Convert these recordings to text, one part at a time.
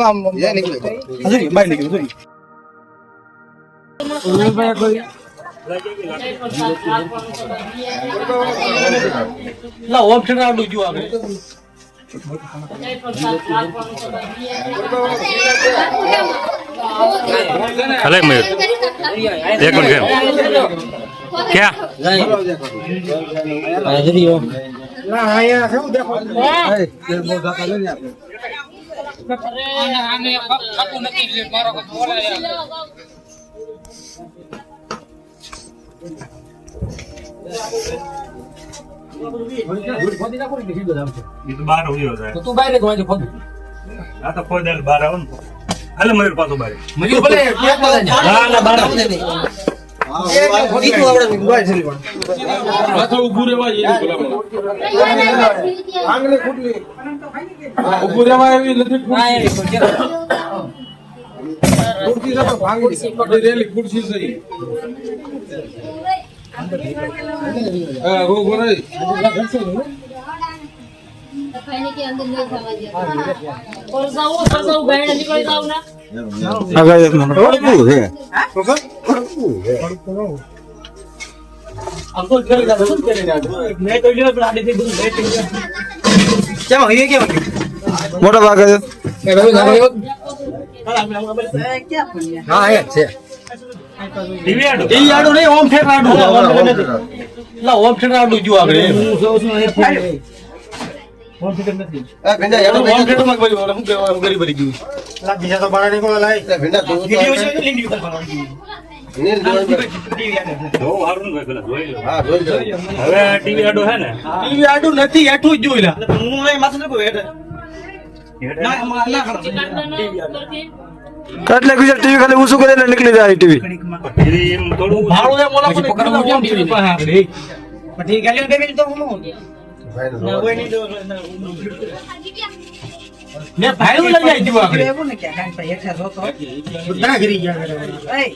આમ આમ એ નીકળી હજુ બાય નીકળ્યું હજુ લા ઓમ છે આડું જો આપણે અલે મયુર એક મિનિટ કેમ ક્યાં ના અહીંયા કેવું દેખો એ તો બહાર આ તો કોઈ દાડ બહાર આવે ને. હાલે મયુર પાછું બહાર મજૂર ભલે ના. ના બાર ઈ બાય ચલી પણ આંગળી ફૂટલી ખુરશી. છે તો ભાંગી કે અંદર નહીં મોટા ભાગે હા છે નહીં ઓમ ઠેર આડું લા ઓમ ઠેર આડું જો આગળ હું જોઉં છું એ ઓમ ઠેર નથી આ ભીંડા યાડો ઓમ ઠેરમાં ભરી હું કે ગરી ભરી લા બીજા તો બાળા નીકળો લાય ભીંડા તો વિડિયો છે કે લીંડી હવે ટીવી આડું હે ને? ટીવી આડું નથી હેઠું જ જોઈ લા. હું એ માથે નથી. હેઠ એટલે બીજા ટીવી ખાલી ઊંચું કરીને નીકળી જાય ટીવી. ટીવી એમ થોડું ભાડું એ મોલા પકડવું કેમ ટીવી? પાસે આગળ પછી ગાલીઓ દેવી તો હું ના હોય નહીં તો મેં ભાડું લઈ જાય તું આગળ. બધા ઘરી ગયા.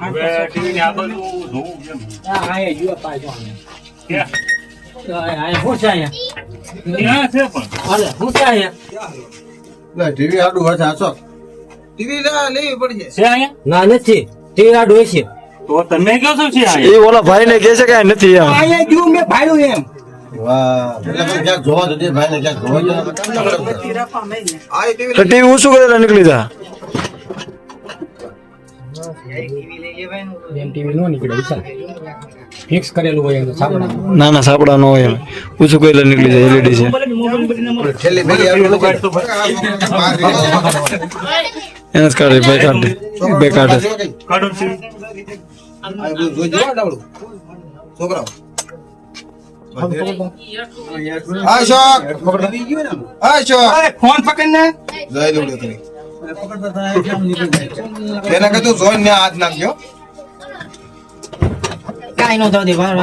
હવે ટીવી ની આ બાજુ જોવું કેમ હા હા એ જુઓ પાછો ક્યાં? હું છે અહીંયા? છે પણ. હાલે હું છે અહીંયા? ટીવી આડું હોય છે ટીવી ના લેવી પડશે છે. અહીંયા? ના નથી. તે આ ડોય છે. તો તમે કહો છો છે એ ઓલા ભાઈ ને કે છે કે આ નથી અહીંયા મેં ભાડું એમ. વાહ એટલે જોવા જતી ભાઈ ને ક્યાંક જોવા જવાનું. આ ટીવી તો ટીવી ઊંચું નીકળી જાય ફિક્સ કરેલું હોય સાપડા ના ના સાપડા નો હોય પૂછું ઊંચું નીકળી જાય એલઈડી છે. એને કાઢે ભાઈ કાઢે બે કાઢે. જોઈ. છોકરાઓ હા શોક ફોન પકડ ને જય દોડ્યો કે તું જોઈને હાથ નાખજો કાઈ નો દે. વાર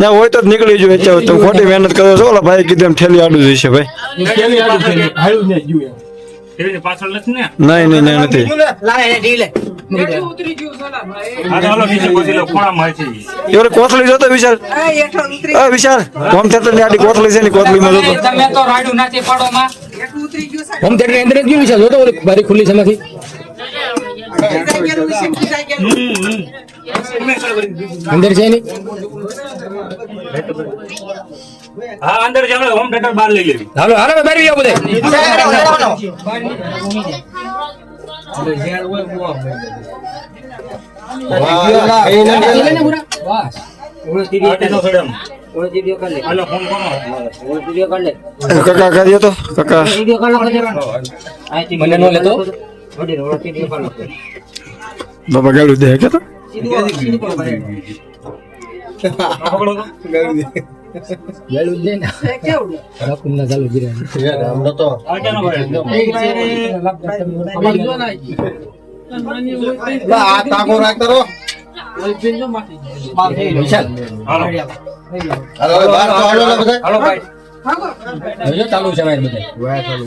ના હોય તો નીકળી જોઈએ ચાલો તો. ખોટી મહેનત કરો છો. ઓલા ભાઈ કીધું એમ ઠેલી આડું જોઈશે ભાઈ. ટીવી ની પાછળ નથી ને? નહીં નહીં નહીં નથી. લાવે ઢીલે. હા તો હાલો નીચે પછી લો ખૂણામાં છે. ઈ. એ ઓલી કોથળી જોતો વિશાલ વિશાલ કોમ થતો ની આડી કોથળી છે ને કોથળી માં જોતો. તમે તો રાડું નાચી પાડો માં. હોમ થિયેટર અંદર જ ગયું છે જોતો ઓલી બારી ખુલ્લી છે માંથી અંદર છે નહીં હા અંદર જ આપણે હોમ થિયેટર બહાર લઈ લેવી હાલો હાલો બારી આવો બધે. વાહ, કાકા કર્યો તો. કાકા. મને નો લેતો? બાબા ગાડું દે કે તો રાખતા રહો. વિશાલ હાલો બહાર તો હાલો બધા. હાલો ભાઈ. હવે ચાલુ છે ભાઈ બધા. વાય ચાલુ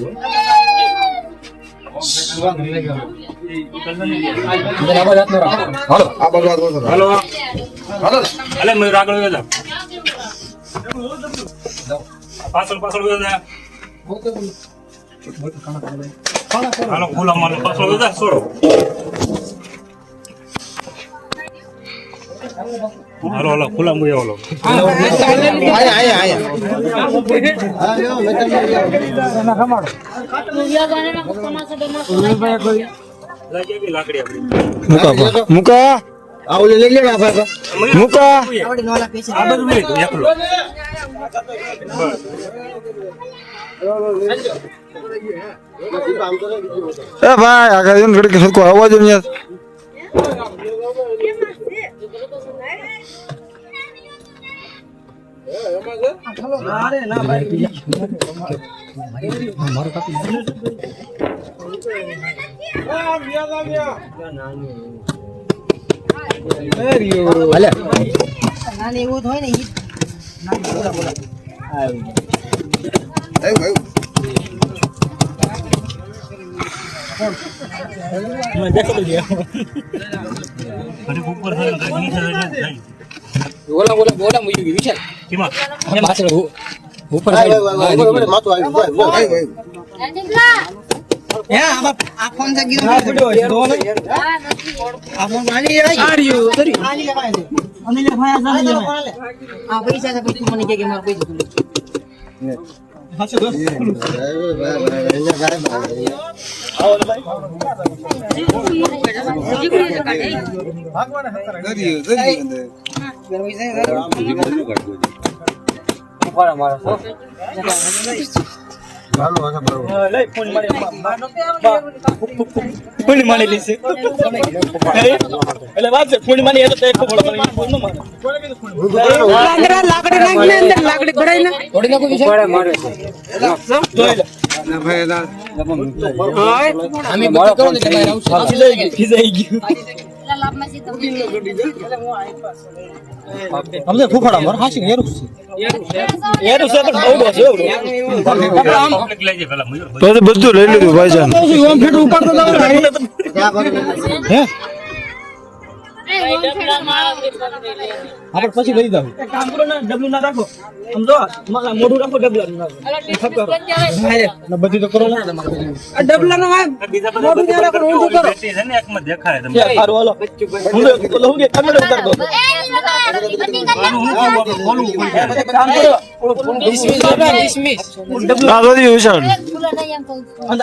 હાલો. આ બાજુ હાલો. હાલો. હાલે મયુર આગળ જાઓ પાછળ પાછળ વયો જા. હાલો ખુલ્લા મારો પાછળ વયો છોડો. હાલો ખુલ્લા મુએ હાલો આયા આયા આયા હા યો મેં લાગી આવી લાકડી આપણી મુકા મુકા આ ઓલે લઈ લે ને આ ભાઈ મુકા આ બધું લઈ લો, એકલો. એ ભાઈ આગળ જઈને ઘડીક સરખો અવાજ નહીં આવતો. ઘડીક ઉપર. ઓલા ઓલા ઓલા મૂકી ગઈ વિશાલ કેમાં? પાછળ ઉ- ઉપર ભાઈ side. ભાઈ ભાઈ ભાઈ માથું આવ્યું ભાઈ ભાઈ. ભાઈ ફૂલી માની લીધી એટલે વાત છે ફૂલી માની એટલે એક ફોડો મારી ફૂલ ન મારે થોડી નાખો વિશાલ જોઈ લે અમે બધું કરો ને તમારે આવશે ખીજાઈ ગયું. અમને ફૂફાડા માર હાસી હેરું છે. હેરું છે તો બહુ બસ. તો તો બધું લઈ લીધું ભાઈજાન. ઓમ ફેટ ઉપાડતો તો હે? આપણે પછી લઈ જાવ કામ કરો ને ડબલું ના રાખો સમજો મોઢું રાખો ડબલું નું રાખો ને બધી તો કરો ને છે દેખાય તમને. સારું હાલો હું કે ઉતાર દો કામ કામ કરો ડિસમિસ ડિસમિસ ડબલું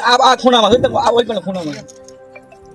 આ ખૂણામાં છે આ ઓલ પણ ખૂણામાં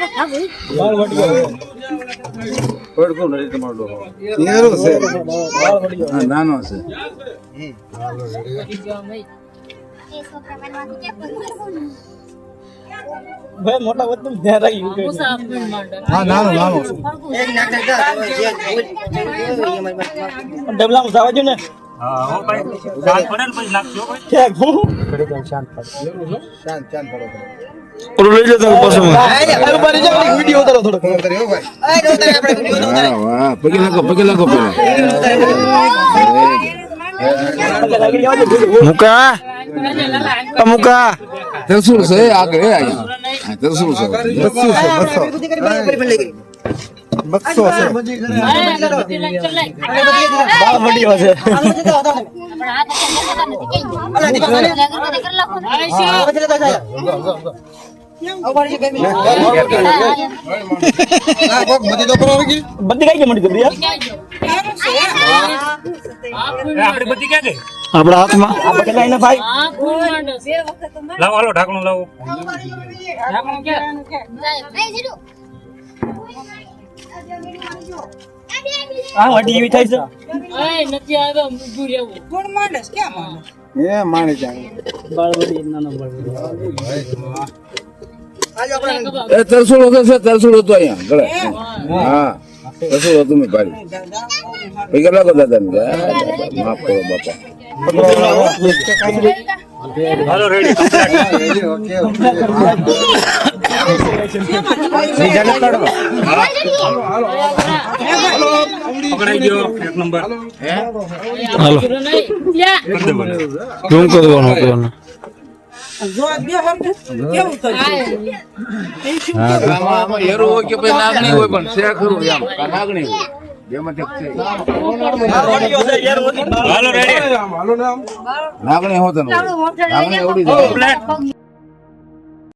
ઊભું રાખો ઊંધું કરો એટલે ડટ્ટો દઈને જાવ એટલે પછી ઓલી મૂક્યા હોય ધુરી, ધુરી, ધુરી. બળવડી હશે એમ તો કહું છું. કીધું ને કહું છું તમે ના ખીજાઈ ગયો છો તમે આ ઘેરો ને લાવો આમ આમ. હા, ધુરી, બહાર નીકળ્યું, ધુરી. ને હલે એને લાગે બાર વટી ગયો. બાર વટી ગયો. ભાઈ મોટા વતન ધ્યાન રાખી હા નાનો નાનો ડબલામાં જવા જો ને હા, હો ભાઈ. શાંત પડે ને પછી નાખજો ભાઈ. ક્યાંક હું ઓલું લઈ લેતા પાછું તારું બારી જાઓ, એક વીડિયો ઉતારો થોડો પગે લાગો પગે લાગો પેલા વીડિયો. મુકા મુકા ત્રસુલ છે આગળ હે અહીંયા હા, ત્રસુલ છે બાર વટીયો છે? આપણા હાથમાં ભાઈ લાવો હાલો ઢાંકણું લાવો હા વટી એવી થાય છે? નથી આવ્યો ઊભું રહેવું. એ નાનો તરસુલ હતો છે તરસુલ હતો અહીંયા ગળે. હા તરસુલ હતું મેં પાડી પગે લાગો દાદા ને માફ કરો બાપા હાલો રેડી પકડાઈ ગયો એક હાલો કરી કરવાનું કરવાનું નાગણી હોત નાગણી